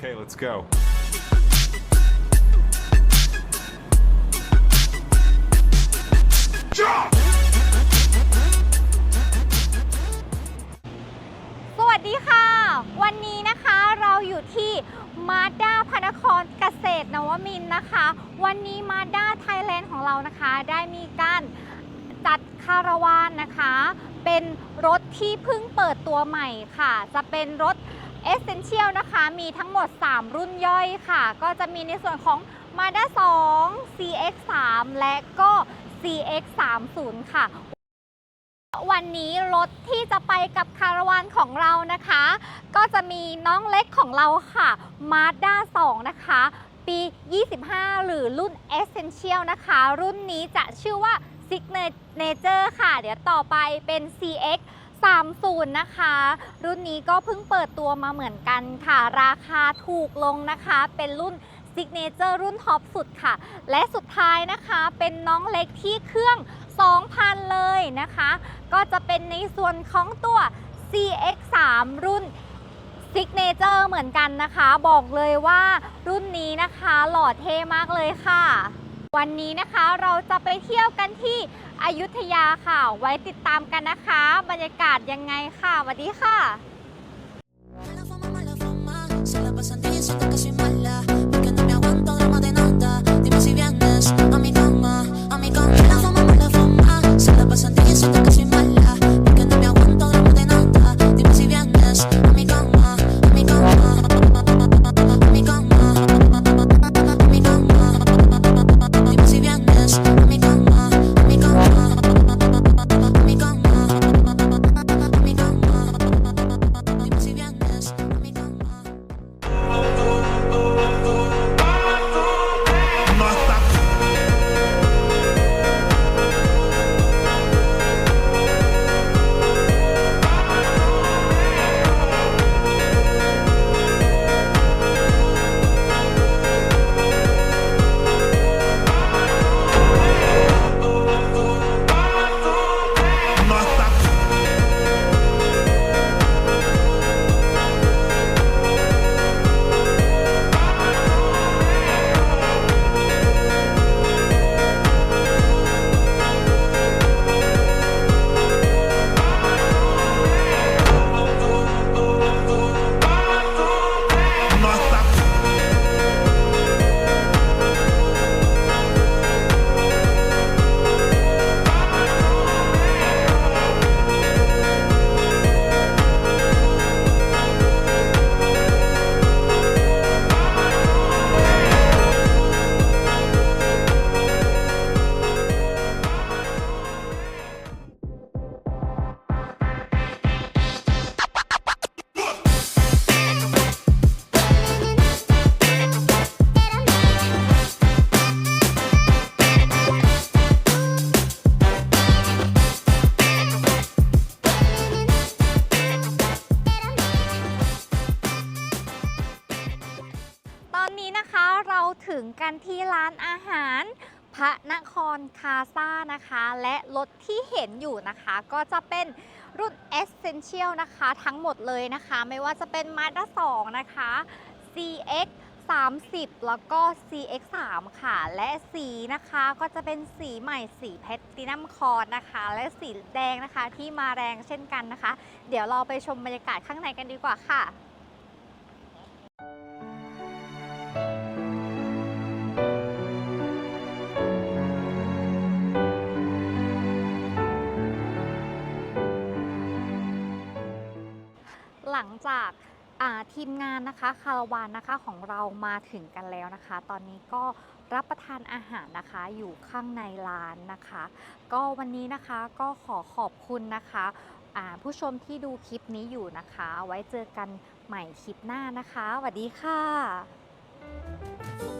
Okay, let's go. สวัสดีค่ะ วันนี้นะคะเราอยู่ที่มาด้าพระนครเกษตรนวมินทร์นะคะ วันนี้มาด้าไทยแลนด์ของเรานะคะ ได้มีการจัดคาราวานนะคะ เป็นรถที่เพิ่งเปิดตัวใหม่ค่ะ จะเป็นรถ Essential นะคะมีทั้งหมด 3 รุ่นย่อยค่ะ ก็จะมีในส่วนของ Mazda 2 CX3 และก็ CX30 ค่ะ วันนี้รถที่จะไปกับคาราวานของเรานะคะ ก็จะมีน้องเล็กของเราค่ะ Mazda 2 นะคะ ปี 25 หรือรุ่น Essential นะคะ รุ่นนี้จะชื่อว่า Signature ค่ะ เดี๋ยวต่อไปเป็น CX 30 นะคะ รุ่นนี้ก็เพิ่งเปิดตัวมาเหมือนกันค่ะ ราคาถูกลงนะคะ เป็นรุ่น Signature รุ่นท็อปสุดค่ะ และสุดท้ายนะคะเป็นน้องเล็กที่เครื่อง 2,000 เลยนะคะ ก็จะเป็นในส่วนของตัว CX3 รุ่น Signature เหมือนกันนะคะ บอกเลยว่ารุ่นนี้นะคะหล่อเท่มากเลยค่ะ วันนี้นะคะเราจะไปเที่ยวกันที่ อยุธยาค่ะ ไว้ติดตามกันนะคะ บรรยากาศยังไงค่ะสวัสดีค่ะ Mala fama, mala fama. Se la pasan diciendo que soy mala. Porque no me aguanto drama de nada. Dime si vienes a mi ถึงกันที่ร้านอาหารพระนครคาซ่านะคะ และรถที่เห็นอยู่นะคะ ก็จะเป็นรุ่น Essential นะคะ ทั้งหมดเลยนะคะ ไม่ว่าจะเป็น Mazda 2 นะคะ CX 30 แล้วก็ CX 3 ค่ะ และสีนะคะก็จะเป็นสีใหม่สีเพชรตินัมคอร์นะคะ และสีแดงนะคะที่มาแรงเช่นกันนะคะ เดี๋ยวเราไปชมบรรยากาศข้างในกันดีกว่าค่ะ หลังจากทีมงานนะคะคาราวานนะคะของเรามาถึงกันแล้วนะคะ ตอนนี้ก็รับประทานอาหารนะคะอยู่ข้างในร้านนะคะ ก็วันนี้นะคะก็ขอขอบคุณนะคะผู้ชมที่ดูคลิปนี้อยู่นะคะ ไว้เจอกันใหม่คลิปหน้านะคะสวัสดีค่ะ